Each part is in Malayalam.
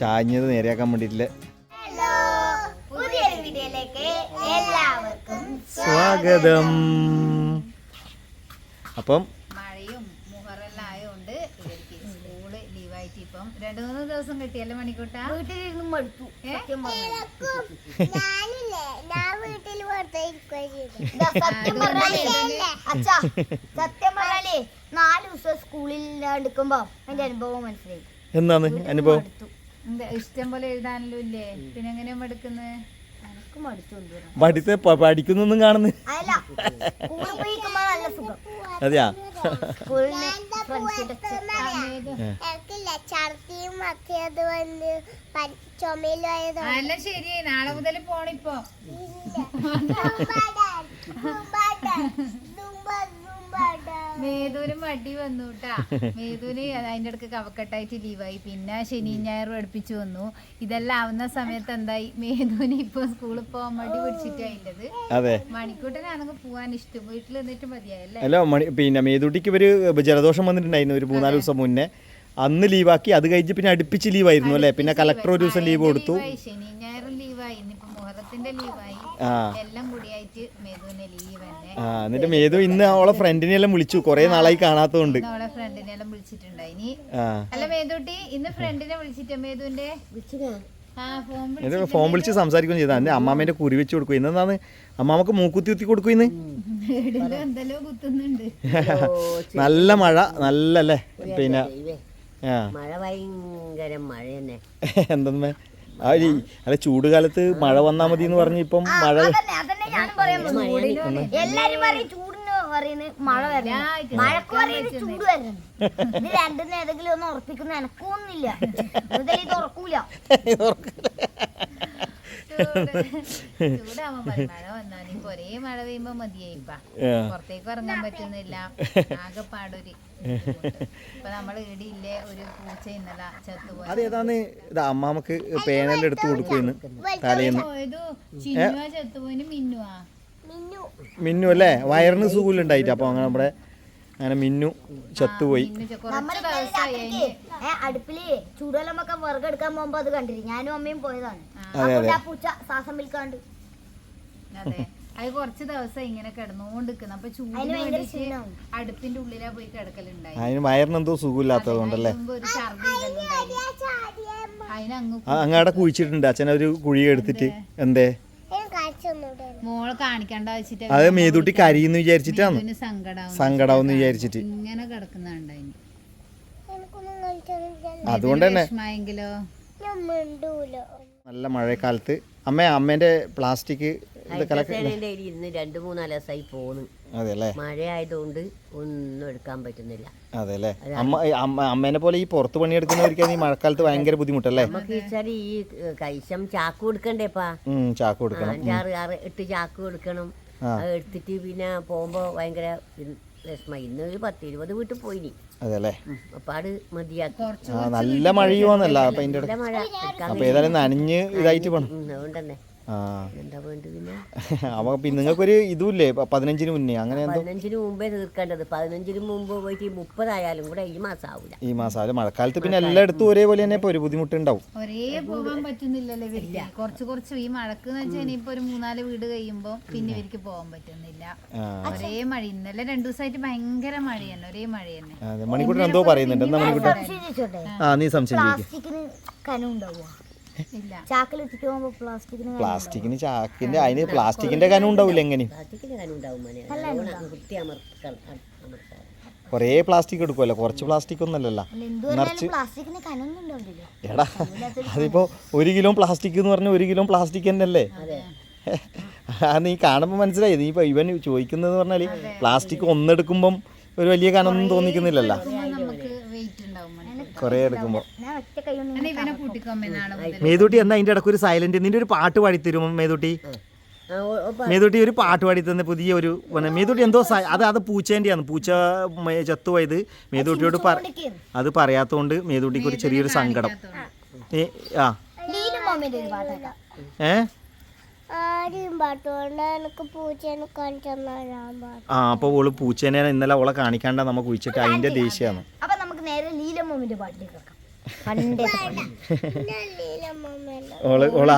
ചാഞ്ഞത് നേരെയാക്കാൻ വേണ്ടിട്ടില്ല. സ്വാഗതം. അപ്പം മഴയും മുഹറെല്ലാം ആയതുകൊണ്ട് ഇവർക്ക് സ്കൂൾ ലീവായിട്ട് ഇപ്പം രണ്ടു മൂന്ന് ദിവസം കിട്ടിയല്ലേ മണിക്കൂട്ടാ? വീട്ടിലിരുന്ന് മടുത്തു ഏ? സത്യം പറഞ്ഞാലേ നാല് ദിവസം സ്കൂളിൽ ഇല്ലാണ്ടിരിക്കുമ്പോ എന്റെ അനുഭവം മനസ്സിലായി. എന്താണ് അനുഭവം? ഇഷ്ടം പോലെ എഴുതാനല്ലോ ഇല്ലേ? പിന്നെ എങ്ങനെയാ കൊണ്ടുവരാം പഠിത്ത പഠിക്കുന്നൊന്നും കാണുന്നു? അതെയാ? അല്ല ശരിയായി നാളെ മുതൽ പോണിപ്പോ മേതൂന് മടി വന്നു കേട്ടാ മേധുവിന് അതിന്റെ ഇടയ്ക്ക് കവക്കെട്ടായിട്ട് ലീവായി പിന്നെ ശനി ഞായറും അടുപ്പിച്ചു വന്നു. ഇതെല്ലാം ആവുന്ന സമയത്ത് എന്തായി? മേധുവിന് ഇപ്പൊ സ്കൂളിൽ പോകാൻ മടി പിടിച്ചിട്ടായിട്ടത് അതെ. മണിക്കൂട്ടനാണെങ്കിൽ പോവാൻ ഇഷ്ടം. വീട്ടിൽ നിന്നിട്ട് മതിയായല്ലേ അല്ല? മണി പിന്നെ മേതുട്ടിക്ക് ഒരു ജലദോഷം വന്നിട്ടുണ്ടായിരുന്നു ഒരു മൂന്നാൽ ദിവസം മുന്നേ. അന്ന് ലീവാക്കി അത് കഴിഞ്ഞ് പിന്നെ അടുപ്പിച്ച് ലീവായിരുന്നു അല്ലേ? പിന്നെ കളക്ടർ ഒരു ദിവസം ലീവ് കൊടുത്തു. ലീവായി, ശനി ഞായറും ലീവായി. ഇന്നിപ്പോ മുഹറത്തിന്റെ ലീവായി. ആ. എല്ലാം കൂടിയായിട്ട് ലീവ് തന്നെ ആ എന്നിട്ട് മേതു ഇന്ന് അവളെ ഫ്രണ്ടിനെ എല്ലാം വിളിച്ചു. കുറെ നാളായി കാണാത്തതുകൊണ്ട്. ഇന്ന് അവളെ ഫ്രണ്ടിനെ എല്ലാം വിളിച്ചിട്ടുണ്ടായി ഇനി ആ. അല്ല മേതൂട്ടി ഇന്ന് ഫ്രണ്ടിനെ വിളിച്ചിട്ട് മേതുവിന്റെ? ആ ഫോൺ എന്നിട്ട് ഫോൺ വിളിച്ച് സംസാരിക്കുകയും ചെയ്താ. എന്റെ അമ്മാമേന്റെ കുരി വെച്ച് കൊടുക്കും. ഇന്നെന്താണ്? അമ്മാമക്ക് മൂക്കുത്തി കുത്തി കൊടുക്കും ഇന്ന്. വിളിച്ചിട്ട് എന്തെല്ലോ കുത്തുന്നുണ്ട്. നല്ല മഴ നല്ല അല്ലേ? പിന്നെ മഴ ഭയങ്കര മഴ തന്നെ എന്തെന്ന് അല്ല ചൂട് കാലത്ത് മഴ വന്നാ മതി എന്ന് പറഞ്ഞ് ഇപ്പം മഴ. എല്ലാരും പറയും ചൂടിന് പറയുന്നത് മഴ വരണം. മഴക്ക് പറയുന്നത് ചൂട് വരണം. ഇത് രണ്ടിന് ഏതെങ്കിലും ഒന്ന് ഉറപ്പിക്കുന്ന എനക്കൊന്നുമില്ല. ഇതിൽ ഇത് ഉറക്കൂല. പുറത്തേക്ക് ഇറങ്ങാൻ പറ്റുന്നില്ല. ആകെപ്പാടൊരു ഇത് അമ്മാമക്ക് പേനൽ എടുത്ത് കൊടുക്കുന്നു തലേന്ന്. മിന്നു മിന്നു. അല്ലേ വയറിന് സുഖമില്ലുണ്ടായിട്ട് അപ്പൊ അങ്ങനെ നമ്മുടെ അങ്ങനെ മിന്നു ചത്തുപോയി. അടുപ്പിൽ ചൂടുവെള്ളമൊക്കെ വിറകെടുക്കാൻ പോകുമ്പോ അത് കണ്ടിരി ഞാനും അമ്മയും പോയതാണ്. അതെ അപ്പോൾ ആ പൂച്ച ശ്വാസം വിൽക്കാണ്ട്. അതെ. അത് കുറച്ച് ദിവസം ഇങ്ങനെ കിടന്നുകൊണ്ടിരിക്കുന്നു. അപ്പൊ ചൂടിന്. അടുപ്പിന്റെ ഉള്ളിലാ പോയി കിടക്കലുണ്ടായി. അതിന് വയറിന് എന്തോ സുഖമില്ലാത്തത് കൊണ്ടല്ലേ? അതിന് മുമ്പ് ഒരു ഛർദി ഇതെല്ലാം ഉണ്ടായി. അതിനങ്ങ് ആ, അങ്ങാടെ കുഴിച്ചിട്ടുണ്ട്. അച്ഛനൊരു കുഴി എടുത്തിട്ട്. എന്തേ? മോളെ കാണിക്കണ്ട വെച്ചിട്ട് അത് മേതൂട്ടി കരിയെന്ന് വിചാരിച്ചിട്ടാണ് സങ്കടാവുന്ന. സങ്കടാവും സങ്കടാവെന്ന് വിചാരിച്ചിട്ട്. ഇങ്ങനെ കിടക്കുന്നുണ്ടായി അതുകൊണ്ട് തന്നെ വിഷമായെങ്കിലോ? ഞാൻ മിണ്ടൂല. നല്ല മഴക്കാലത്ത്. അമ്മ അമ്മേന്റെ പ്ലാസ്റ്റിക് ഇന്ന് രണ്ട് മൂന്നാൽ ദിവസമായി പോന്ന് അതെ അല്ലേ ഒന്നും എടുക്കാൻ പറ്റുന്നില്ല. അതെ അമ്മ അമ്മ അമ്മേനെ പോലെ ഈ പുറത്ത് പണിയെടുക്കുന്നവർക്കാണ് ഈ മഴക്കാലത്ത് ഭയങ്കര ബുദ്ധിമുട്ടല്ലേ? നമുക്ക് വെച്ചാൽ ഈ കൈശം ചാക്ക് കൊടുക്കണ്ടേപ്പാ ചാക്ക് കൊടുക്കണം. അഞ്ചാറ് ആറ് എട്ട് ചാക്ക് കൊടുക്കണം. എടുത്തിട്ട് പിന്നെ പോകുമ്പോ ഭയങ്കര വിഷമം. ഇന്ന് ഒരു പത്ത് ഇരുപത് വീട്ടിൽ പോയിനി അതെല്ലേ മതിയാക്കി. നല്ല മഴയുവാന്നല്ല. അപ്പൊ മഴ ഏതായാലും നനഞ്ഞ് ഇതായിട്ട് പോണം. ഉം, അതുകൊണ്ട് തന്നെ ആ എന്താ വേണ്ടത് പിന്നെ? അപ്പൊ പിന്നെ നിങ്ങൾക്കൊരു ഇതുമില്ലേ പതിനഞ്ചിന് മുന്നേ. അങ്ങനെ എന്തോ? പതിനഞ്ചിന് മുമ്പേ തീർക്കേണ്ടത്. പതിനഞ്ചിന് മുമ്പ് പോയിട്ട് ഈ മുപ്പതായാലും കൂടെ ഈ മാസം ആവില്ല ഈ മാസം മഴക്കാലത്ത് പിന്നെ എല്ലായിടത്തും ഒരേപോലെ തന്നെ ഇപ്പൊ ഒരു ബുദ്ധിമുട്ടുണ്ടാവും. ഒരേ പോകാൻ പറ്റുന്നില്ലല്ലോ ഇവർക്ക്. കുറച്ച് കുറച്ച് ഈ മഴക്ക് എന്ന് വെച്ചാൽ ഇനിയിപ്പോ ഒരു മൂന്നാൽ വീട് കഴിയുമ്പോ പിന്നെ ഇവർക്ക് പോകാൻ പറ്റുന്നില്ല. ഒരേ മഴ. ഇന്നലെ രണ്ടു ദിവസമായിട്ട് ഭയങ്കര മഴ തന്നെ ഒരേ മഴ തന്നെ. മണിക്കൂട്ടൻ എന്തോ പറയുന്നുണ്ട്. എന്താ മണിക്കൂട്ടൻ ആ. നീ സംശയം ചോദിക്കും പോകുമ്പോ പ്ലാസ്റ്റിക്കിന് പ്ലാസ്റ്റിക്കിന് ചാക്കിന്റെ അതിന് പ്ലാസ്റ്റിക്കിന്റെ കനം ഉണ്ടാവില്ല എങ്ങനെയും അമർത്താൻ കുറേ പ്ലാസ്റ്റിക് എടുക്കുമല്ലോ കുറച്ച് പ്ലാസ്റ്റിക് ഒന്നല്ലല്ലോ പ്ലാസ്റ്റിക്കിന് എടാ അതിപ്പോ ഒരു കിലോ പ്ലാസ്റ്റിക് എന്ന് പറഞ്ഞാൽ ഒരു കിലോ പ്ലാസ്റ്റിക് തന്നെയല്ലേ? ആ നീ കാണുമ്പോൾ മനസ്സിലായി. നീ ഇപ്പൊ ഇവൻ ചോദിക്കുന്നത് പറഞ്ഞാൽ പ്ലാസ്റ്റിക് ഒന്നെടുക്കുമ്പം ഒരു വലിയ കനൊന്നും തോന്നിക്കുന്നില്ലല്ലോ. നാളെ എടുക്കുമ്പോ. മേതൂട്ടി എന്നാ അതിന്റെ ഇടയ്ക്ക് ഒരു സൈലന്റ് നിന്റെ ഒരു പാട്ട് പാടി തരുമോ മേതൂട്ടി മേതൂട്ടി ഒരു പാട്ട് പാടി തന്നെ പുതിയ ഒരു മേതൂട്ടി എന്തോ അത് അത് പൂച്ചേന്റെയാണ് പൂച്ച ചത്തുപോയത്. മേതൂട്ടിയോട് പറ അത് പറയാത്തോണ്ട് മേതൂട്ടിക്ക് ഒരു ചെറിയൊരു സങ്കടം. ആ. ഏ? ആ അപ്പോൾ ഓൾ പൂച്ചേനെ ഇന്നലെ ഓളെ കാണിക്കാണ്ട നമ്മ കുഴിച്ചിട്ട് അതിന്റെ ദേഷ്യമാണ് നമുക്ക് നേരെ ലീലമ്മമ്മിന്റെ പാട്ടിലേക്ക് പണ്ടേ ഓൾ ഓൾ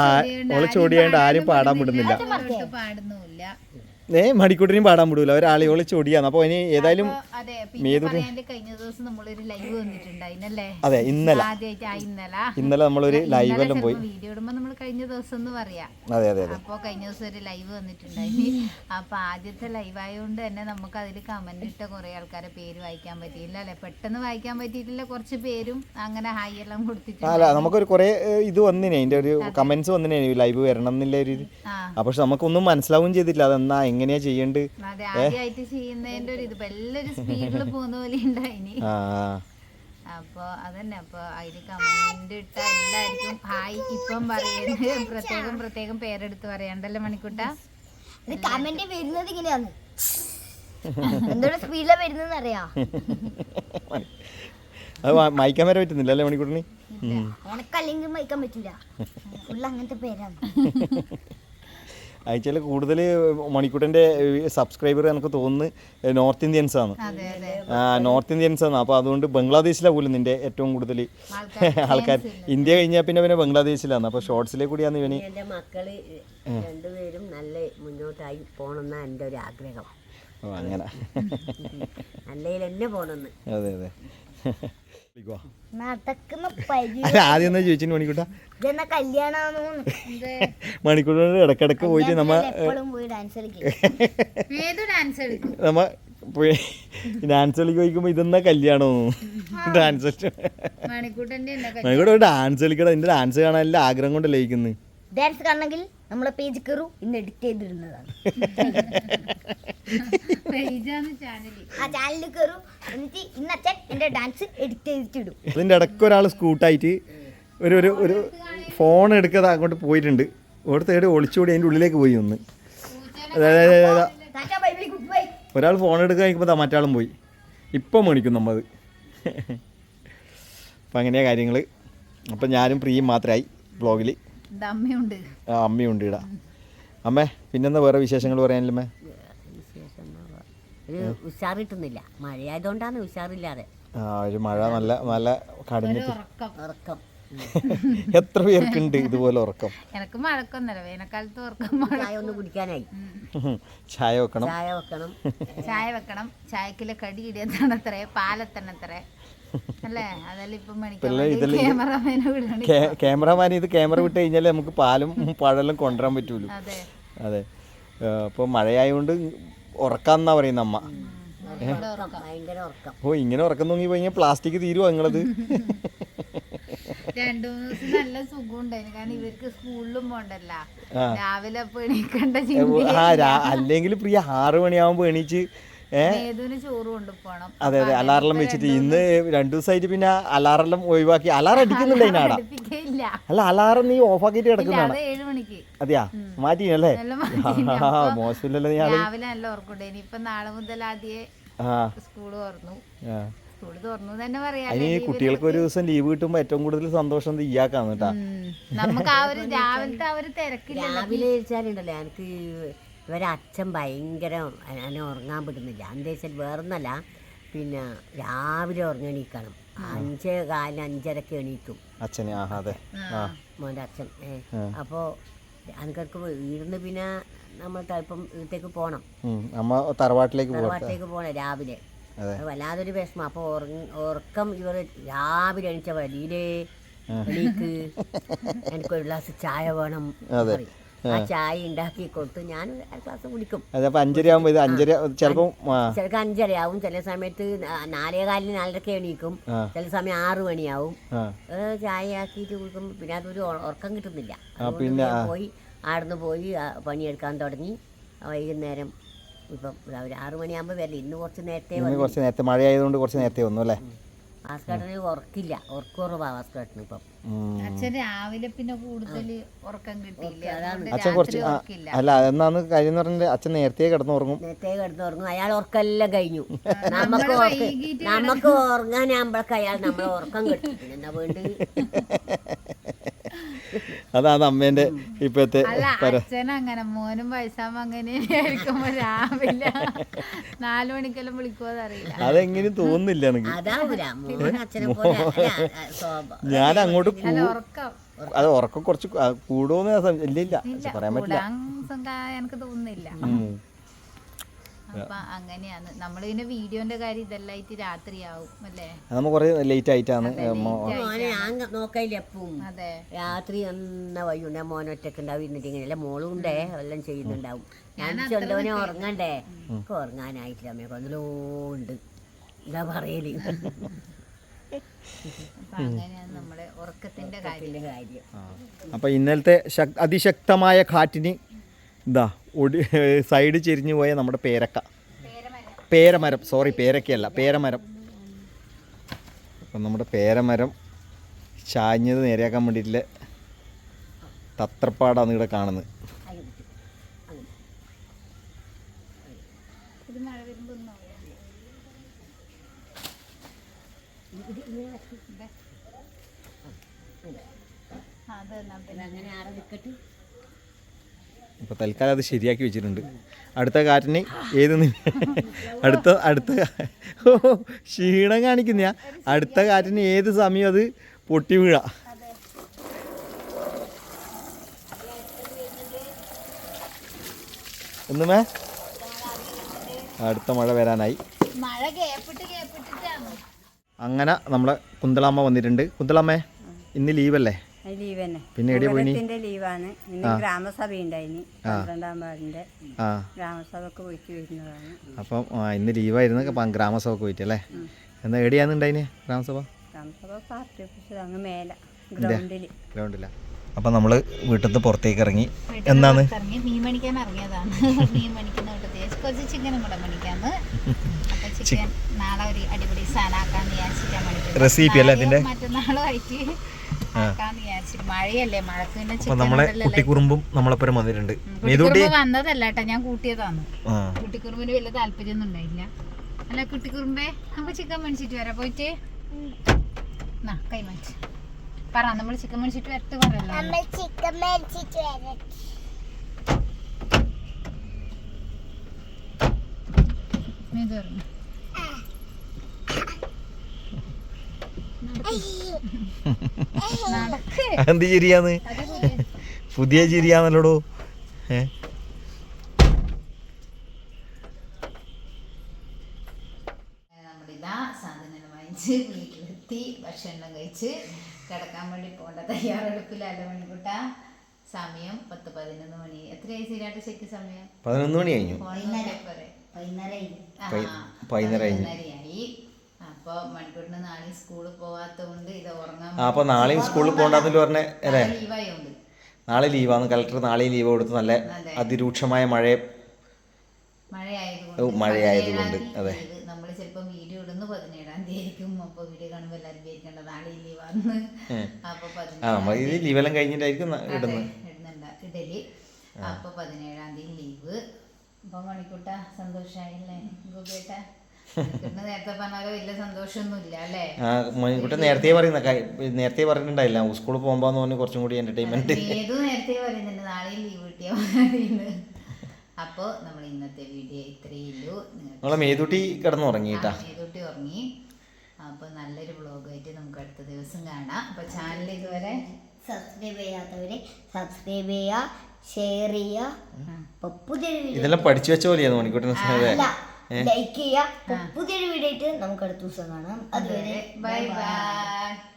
ഓൾ ചോടിയായിട്ട് ആരും പാടാൻ വിടുന്നില്ല ഒരിടത്ത് പാടുന്നുമില്ല ഏ മടിക്കൂട്ടിനും പാടാൻ വിടൂല. ആളി ഒളിച്ച് ചൊടിയാണ്. അപ്പോൾ ഇനി ഏതായാലും പറയാണ്ട് കഴിഞ്ഞ ദിവസം നമ്മളൊരു ലൈവ് അതെ ഇന്നലെ. ഇന്നലെ. ഇന്നലെ നമ്മളൊരു ലൈവ് എല്ലാം പോയി. വീഡിയോ നമ്മൾ കഴിഞ്ഞ ദിവസം എന്ന് പറയാം. അതെ അതെ അതെ. അപ്പൊ കഴിഞ്ഞ ദിവസം ഒരു ലൈവ് അപ്പൊ ആദ്യത്തെ ലൈവ് ആയതുകൊണ്ട് തന്നെ നമുക്ക് അതിൽ കമന്റ് ഇട്ട കുറെ ആൾക്കാരെ പേര് വായിക്കാൻ പറ്റിയില്ല അല്ലെ? പെട്ടെന്ന് വായിക്കാൻ പറ്റിയിട്ടില്ല കുറച്ച് പേരും അങ്ങനെ ഹായ് എല്ലാം കൊടുത്തിട്ടുണ്ട്. അല്ല നമുക്കൊരു കുറേ ഇത് വന്നിനെ അതിന്റെ ഒരു കമന്റ്സ് വന്നിനെ ലൈവ് വരണം എന്നുള്ള ഒരു ആ. പക്ഷെ നമുക്കൊന്നും മനസ്സിലാവുകയും ചെയ്തിട്ടില്ല. അതെന്നാ എങ്ങനെയാ ചെയ്യേണ്ടത് അതെ ആദ്യമായിട്ട് ചെയ്യുന്നതിന്റെ ഒരു ഇത്. എല്ലാരും സ്പീഡിൽ പോകുന്ന പോലെ ഉണ്ടായിനി ആ. അപ്പൊ അതന്നെ അപ്പൊ അതിൽ കമന്റ് ഇട്ട എല്ലാവർക്കും ഹായ്. ഇപ്പം പറയുന്നത് പ്രത്യേകം പ്രത്യേകം പേരെടുത്ത് പറയാണ്ടല്ലേ മണിക്കുട്ട? ഇത് കമന്റ് വരുന്നത് ഇങ്ങനെയാണ്. എന്തോടെ സ്പീഡിലാ വരുന്നതെന്ന് അറിയാ. അത് മയക്കാൻ വരെ പറ്റുന്നില്ല അല്ലേ മണിക്കൂട്ടിന് ഉണക്കല്ലെങ്കിൽ മയക്കാൻ പറ്റില്ല ഫുള്ള് അങ്ങനത്തെ പേരാണ്. അയച്ചാൽ കൂടുതൽ മണിക്കൂട്ടന്റെ സബ്സ്ക്രൈബർ എനിക്ക് തോന്നുന്നു നോർത്ത് ഇന്ത്യൻസ് ആണ് അതെ അതെ. ആ നോർത്ത് ഇന്ത്യൻസ് ആണ് അപ്പോൾ അതുകൊണ്ട് ബംഗ്ലാദേശിലാണ് പോലും നിന്റെ ഏറ്റവും കൂടുതൽ ആൾക്കാർ ഇന്ത്യ കഴിഞ്ഞാൽ പിന്നെ പിന്നെ ബംഗ്ലാദേശിലാണ് അപ്പോൾ ഷോർട്സിലെ കൂടിയാണ് ഇവന്. എന്റെ മക്കൾ രണ്ടുപേരും നല്ല മുന്നോട്ടായി പോകണമെന്നാണ് എന്റെ ഒരു ആഗ്രഹം. ഓ അങ്ങനെ. നല്ലതിൽ തന്നെ പോകണമെന്ന് അതെ അതെ. അല്ല ആദ്യം ചോദിച്ചു മണിക്കൂട്ട. ഇടക്കിടക്ക് പോയിട്ട് നമ്മ എപ്പോഴും പോയി ഡാൻസ് കളിക്കും ഏത് ഡാൻസ് കളിക്കും? നമ്മ പോയി ഡാൻസ് കളിക്ക് ചോദിക്കുമ്പോ ഇതെന്നാ കല്യാണം ഡാൻസ് മണിക്കൂട്ടന്റെ ഉണ്ട് മണിക്കൂട്ട ഒരു ഡാൻസ് കളിക്കട എന്റെ ഡാൻസ് കാണാൻ എല്ലാം ആഗ്രഹം കൊണ്ട് ലയിക്കുന്നു ഡാൻസ് കാണണമെങ്കിൽ നമ്മളെ പേജ് കയറൂ ഇന്ന് എഡിറ്റ് ചെയ്തിരുന്നതാണ് ആ ചാനലിൽ കയറൂ എന്നിട്ട് ഇന്ന് അച്ഛൻ എന്റെ ഡാൻസ് എഡിറ്റ് ചെയ്തിട്ടിടും. അതിന്റെ ഇടയ്ക്ക് ഒരാൾ സ്കൂട്ടായിട്ട് ഒരു ഒരു ഒരു ഫോൺ എടുക്കാതെ അങ്ങോട്ട് പോയിട്ടുണ്ട്. ഓടുത്ത തേടി ഒളിച്ചുകൂടി അതിന്റെ ഉള്ളിലേക്ക് പോയി ഒന്ന്. അതായത് tata bye bye goodbye ഒരാൾ ഫോൺ എടുക്കാൻ കഴിക്കുമ്പോൾ മറ്റാളും പോയി. ഇപ്പം മേടിക്കും നമ്മത് അപ്പം അങ്ങനെയാ കാര്യങ്ങൾ അപ്പം ഞാനും പ്രിയും മാത്രമായി ബ്ലോഗിൽ ഇത് അമ്മയുണ്ട്. അമ്മയുണ്ട് ഇടാ. അമ്മേ പിന്നെന്താ വേറെ വിശേഷങ്ങൾ പറയാനില്ലമ്മേ ഉഷാറിട്ടുന്നില്ല. മഴയായതുകൊണ്ടാണ് ഉഷാറില്ലാതെ. ആ ഒരു മഴ നല്ല നല്ല കടഞ്ഞിട്ട്. ഉറക്കം. ഉറക്കം. എത്ര പേർക്കുണ്ട് ഇതുപോലെ ഉറക്കം? എനക്ക് മഴക്കൊന്നല്ല വേനൽക്കാലത്ത് ഉറക്കം മഴ. ചായ ഒന്ന് കുടിക്കാനായി. ചായ വെക്കണം. ചായ വെക്കണം. ചായ വെക്കണം. ചായക്കിലെ കടി ഇടിയെത്തണത്രേ പാലെത്തണത്രേ ക്യാമറമാൻ ഇത് ക്യാമറ വിട്ട് കഴിഞ്ഞാൽ നമുക്ക് പാലും പഴലും കൊണ്ടുവരാൻ പറ്റൂലൂ. അതെ. അതെ. അപ്പോൾ മഴയായതുകൊണ്ട് ഉറക്കാന്നാ പറയുന്ന അമ്മ. ഓ ഇങ്ങനെ ഉറക്കം. തൂങ്ങി പോയി കഴിഞ്ഞാൽ പ്ലാസ്റ്റിക് തീരുവോ നിങ്ങളത്? രണ്ടു മൂന്ന് ദിവസം നല്ല സുഖം ഉണ്ടായിരുന്നു കാരണം ഇവർക്ക് സ്കൂളിലും പോണ്ടല്ല. രാവിലെ എണീക്കണ്ട അല്ലെങ്കിൽ പ്രിയ ആറ് മണിയാവുമ്പോ എണീച്ച് അതെ അതെ. അലാറെല്ലാം വെച്ചിട്ട് ഇന്ന് രണ്ടു ദിവസമായിട്ട് പിന്നെ അലാറെല്ലാം ഒഴിവാക്കി. അലാറം അടിക്കുന്നില്ല അതിനാടാ അല്ല അലാറം നീ ഓഫാക്കിയിട്ട് ആക്കിട്ട് കിടക്കുന്നതാണ്? അതെയാ? മാറ്റിയല്ലേ. മോശമില്ലല്ലോ നീ രാവിലെ നല്ല ഓർക്കുണ്ട് ഇനിയിപ്പൊ നാളെ മുതൽ ആദ്യേ സ്കൂൾ തുറന്നു. അതിന് കുട്ടികൾക്ക് ഒരു ദിവസം ലീവ് കിട്ടുമ്പോ ഏറ്റവും കൂടുതൽ സന്തോഷം ഇയാക്കാന്ന് കേട്ടാ. നമുക്ക് ആ ഒരു രാവിലത്തെ ആ ഒരു തിരക്കില്ല രാവിലെ എനിക്ക് ഇവരെ അച്ഛൻ ഭയങ്കര എന്നെ ഉറങ്ങാൻ വിടുന്നില്ല. എന്താ വെച്ചാൽ വേറൊന്നല്ല. പിന്നെ രാവിലെ ഉറങ്ങണീക്കണം. അഞ്ച് കാലിന് അഞ്ചരക്ക് എണീക്കും. അച്ഛനെ അതെ. മോന്റെ അച്ഛൻ അപ്പോൾ അനക്കർക്ക് വീടിന്ന് പിന്നെ നമ്മൾ ഇപ്പം വീട്ടിലേക്ക് പോകണം. അമ്മ തറവാട്ടിലേക്ക് തറവാട്ടിലേക്ക് പോകണം രാവിലെ. വല്ലാതൊരു വിഷമം. അപ്പോൾ ഉറക്കം ഇവർ രാവിലെ എണീച്ച വഴിയിലേ എണീക്ക്. എനിക്കൊരു ഗ്ലാസ് ചായ വേണം. പറയും. ആ. ചായ ഉണ്ടാക്കി കൊടുത്തു ഞാൻ ഗ്ലാസ് കുടിക്കും. അഞ്ചര ആകുമ്പോ ഇത് അഞ്ചര ചിലപ്പോ അഞ്ചരയാവും. ചില സമയത്ത് നാലേകാലിന് നാലേ കാലിന് നാലരക്ക് എണീക്കും. ചില സമയം ആറ് മണിയാവും. ചായ ആക്കിയിട്ട് കുടിക്കും പിന്നെ അതൊരു ഉറക്കം കിട്ടുന്നില്ല. പിന്നെ, പോയി ആടുന്ന് പോയി പണിയെടുക്കാൻ തുടങ്ങി. വൈകുന്നേരം ഇപ്പം ഒരു ആറ് മണിയാകുമ്പോൾ വരില്ല. ഇന്ന് കുറച്ച് നേരത്തെ കുറച്ച് നേരത്തെ മഴ ആയതുകൊണ്ട് കുറച്ച് നേരത്തെ വന്നു അല്ലേ? ഭാസ്കരന് ഉറക്കില്ല. ഉറക്കുറവാ ഭാസ്കരന് ഇപ്പം. അച്ഛൻ രാവിലെ പിന്നെ കൂടുതൽ ഉറക്കം കിട്ടിയില്ല. അതുകൊണ്ട് അച്ഛൻ കുറച്ച് രാത്രി ആ, ഉറക്കില്ല അല്ല അതെന്നാന്ന് കാര്യം എന്ന് പറഞ്ഞാൽ അച്ഛൻ നേരത്തെ കിടന്നുറങ്ങും. നേരത്തെ കിടന്ന് ഉറങ്ങും അയാൾ ഉറക്കെല്ലാം കഴിഞ്ഞു. നമുക്ക് ഉറക്ക വൈകിട്ട് നമുക്ക് ഉറങ്ങാനാകുമ്പോഴൊക്കെ അയാൾ നമ്മളെ ഉറക്കം കിട്ടും. പിന്നെ എന്താ വേണ്ടി അതാണ് അമ്മേന്റെ ഇപ്പോഴത്തെ അച്ഛൻ അങ്ങനെ മോനും വയസ്സാമ അങ്ങനെ രാവിലെ നാലു മണിക്കെല്ലാം വിളിക്കുമോ അറിയില്ല. അതെങ്ങനെ തോന്നുന്നില്ല എനിക്ക്. ഞാൻ അങ്ങോട്ട് അത്. ഉറക്കം. കുറച്ച് കൂടുമോന്ന് ഇല്ല ഇല്ല പറയാൻ പറ്റില്ല. എനിക്ക് തോന്നുന്നില്ല. അപ്പൊ അങ്ങനെയാണ്. നമ്മൾ പിന്നെ വീഡിയോന്റെ കാര്യം ഇതെല്ലായിട്ട് രാത്രിയാവും അല്ലേ? നമ്മ കുറേ ലേറ്റ് ആയിട്ടാണ് മോനെ ഞാൻ നോക്കയില്ല എപ്പും അതെ. രാത്രി എന്ന വയ്യുണ്ട് മോൻ ഒറ്റയ്ക്ക് ഉണ്ടാവും ഇരുന്നിട്ട് ഇങ്ങനെയല്ല മോളും ഉണ്ടേ എല്ലാം ചെയ്യുന്നുണ്ടാവും. ഞാൻ ചെന്തവനെ ഉറങ്ങണ്ടേ? എനിക്ക് ഉറങ്ങാനായിട്ടില്ല അമ്മയെ കൊന്നലോണ്ട് എന്താ പറയൽ? അപ്പൊ അങ്ങനെയാണ് നമ്മുടെ ഉറക്കത്തിന്റെ കാര്യം. ഇതിന്റെ കാര്യം. അപ്പൊ ഇന്നലത്തെ ശക് അതിശക്തമായ കാറ്റിന് ഇതാ ഒടി സൈഡ് ചെരിഞ്ഞു പോയ നമ്മുടെ പേരക്ക. പേരമരം. സോറി പേരക്കയല്ല പേരമരം. അപ്പം നമ്മുടെ പേരമരം ചാഞ്ഞത് നേരെയാക്കാൻ വേണ്ടിയിട്ടുള്ള തത്രപ്പാടാണ് ഇവിടെ കാണുന്നത്. അത് പിന്നെ. അങ്ങനെ ആരെ നിൽക്കട്ടെ അപ്പോൾ തൽക്കാലം അത് ശരിയാക്കി വെച്ചിട്ടുണ്ട്. അടുത്ത കാറ്റിന് ഏത് അടുത്ത അടുത്ത ഓ ക്ഷീണം കാണിക്കുന്ന അടുത്ത കാറ്റിന് ഏത് സമയം അത് പൊട്ടി വീഴ? ഒന്നുമേ അടുത്ത മഴ വരാനായി. അങ്ങനെ നമ്മളെ കുന്തളാമ്മ വന്നിട്ടുണ്ട്. കുന്തളാമ്മേ ഇന്ന് ലീവല്ലേ? ലീവ് തന്നെ. പിന്നെ എവിടെ ലീവാണ് ഇന്ന് ഗ്രാമസഭ ഉണ്ടായിനി. പന്ത്രണ്ടാം വാർഡിന്റെ ഗ്രാമസഭക്ക് പോയിട്ട് വരുന്നതാണ്. അപ്പം ഇന്ന് ലീവായിരുന്നു ഗ്രാമസഭക്ക് പോയിട്ട് അല്ലേ? എന്നാ എവിടെയാന്ന് ഉണ്ടായിന് ഗ്രാമസഭ? ഗ്രാമസഭ പാർട്ടി ഓഫീസിൽ അങ്ങ് മേലെ ഗ്രൗണ്ടിൽ ഗ്രൗണ്ടില്ല അപ്പം നമ്മൾ വീട്ടിൽ നിന്ന് പുറത്തേക്ക് ഇറങ്ങി. എന്നാണ് മീൻ ഇറങ്ങിയതാണ്. മീൻ കുറച്ച് ചിക്കനും കൂടെ ചിക്കൻ നാളെ ഒരു അടിപൊളി സാധനമാക്കാന്ന് വിചാരിച്ചിട്ടാണ് മേടിക്കുന്നത് റെസിപ്പി അല്ലേ അതിന്റെ? മറ്റന്നാളും ആക്കാന്ന് വിചാരിച്ചിട്ട് മഴയല്ലേ മഴക്ക് പിന്നെ നമ്മളെ കുട്ടിക്കുറുമ്പും നമ്മളൊപ്പം വന്നിട്ടുണ്ട്. മേതുകുട്ടി വന്നതല്ല കേട്ടോ ഞാൻ കൂട്ടിയതാണ് ആ. കുട്ടിക്കുറുമ്പിന് വലിയ താല്പര്യമൊന്നും ഉണ്ടായില്ല. അല്ല കുട്ടിക്കുറുമ്പേ നമുക്ക് ചിക്കൻ മേടിച്ചിട്ട് വരാം. പോയിട്ട് നാ കൈ മാറ്റി. പറ നമ്മൾ ചിക്കൻ മേടിച്ചിട്ട് വരട്ട് പറയല്ലോ. നമ്മൾ ചിക്കൻ മേടിച്ചിട്ട് വരാം. നീ പറഞ്ഞു? എന്ത് ചിരിയാന്ന്? പുതിയ ചിരിയാന്നല്ലോടോ ഏ? വീട്ടിലെത്തി ഭക്ഷണം കഴിച്ച് കിടക്കാൻ വേണ്ടി പോകേണ്ട തയ്യാറെടുപ്പിലല്ല മണിക്കൂട്ട സമയം പത്ത് പതിനൊന്ന് മണി. എത്രയായി ശരിയായിട്ട് ശരിക്കും സമയം? പതിനൊന്ന് മണി കഴിഞ്ഞു. പതിനൊന്നരയായി. അപ്പൊ മണിക്കൂട്ടിന് നാളെ സ്കൂളിൽ ഇത് ഉറങ്ങാൻ അപ്പോൾ നാളെയും സ്കൂളിൽ പോകണ്ടെന്നില്ല പറഞ്ഞേ? അല്ലേ? ലീവായോണ്ട് നാളെ ലീവാണ് കളക്ടർ നാളെ ലീവ് കൊടുത്ത് നല്ല അതെ. അതിരൂക്ഷമായ മഴ മഴയായതുകൊണ്ട് മഴയായതുകൊണ്ട്, അതെ. നമ്മൾ. വീഡിയോ ഇടുന്നു പതിനേഴാം തീയതി ആയിരിക്കും അപ്പൊ വീഡിയോ എല്ലാവരും വിചാരിക്കണ്ട നാളെ ലീവാന്ന് അപ്പൊ ആ പതിനേഴാം നമ്മൾ ഇത് ലീവെല്ലാം കഴിഞ്ഞിട്ടായിരിക്കും ഇടുന്നത്. ഇടുന്നുണ്ട്. ഇടൽ. അപ്പൊ പതിനേഴാം തീയതി ലീവ് അപ്പൊ മണിക്കൂട്ട സന്തോഷായില്ലേ? ഗോപേട്ട മണിക്കുട്ടി നേരത്തെ പറയുന്ന നേരത്തെ പറഞ്ഞിട്ടുണ്ടായില്ല. സ്കൂളിൽ പോകുമ്പോന്ന് പറഞ്ഞ കുറച്ചും കൂടി എന്റർടൈൻമെന്റ് അപ്പോ നമ്മൾ ഇന്നത്തെ വീഡിയോ ഇത്രയേ ഉള്ളൂ. നമ്മളെ മേതൂട്ടി കിടന്നുറങ്ങിട്ടാ മേതൂട്ടി ഉറങ്ങി. അപ്പൊ നല്ലൊരു വ്ളോഗായിട്ട് നമുക്ക് അടുത്ത ദിവസം കാണാം. അപ്പൊ ചാനൽ ഇതുവരെ സബ്സ്ക്രൈബ് ചെയ്യാത്തവര് സബ്സ്ക്രൈബ് ചെയ്യുക ഷെയർ ചെയ്യുക. ഇതെല്ലാം പഠിച്ചു വെച്ച പോലെയാണ് മണിക്കൂട്ടിന് ലൈക്ക് ചെയ്യുക പുതിയൊരു വീഡിയോ ആയിട്ട് നമുക്ക് അടുത്ത ദിവസം കാണാം. അതുവരെ ബൈ. ബൈ.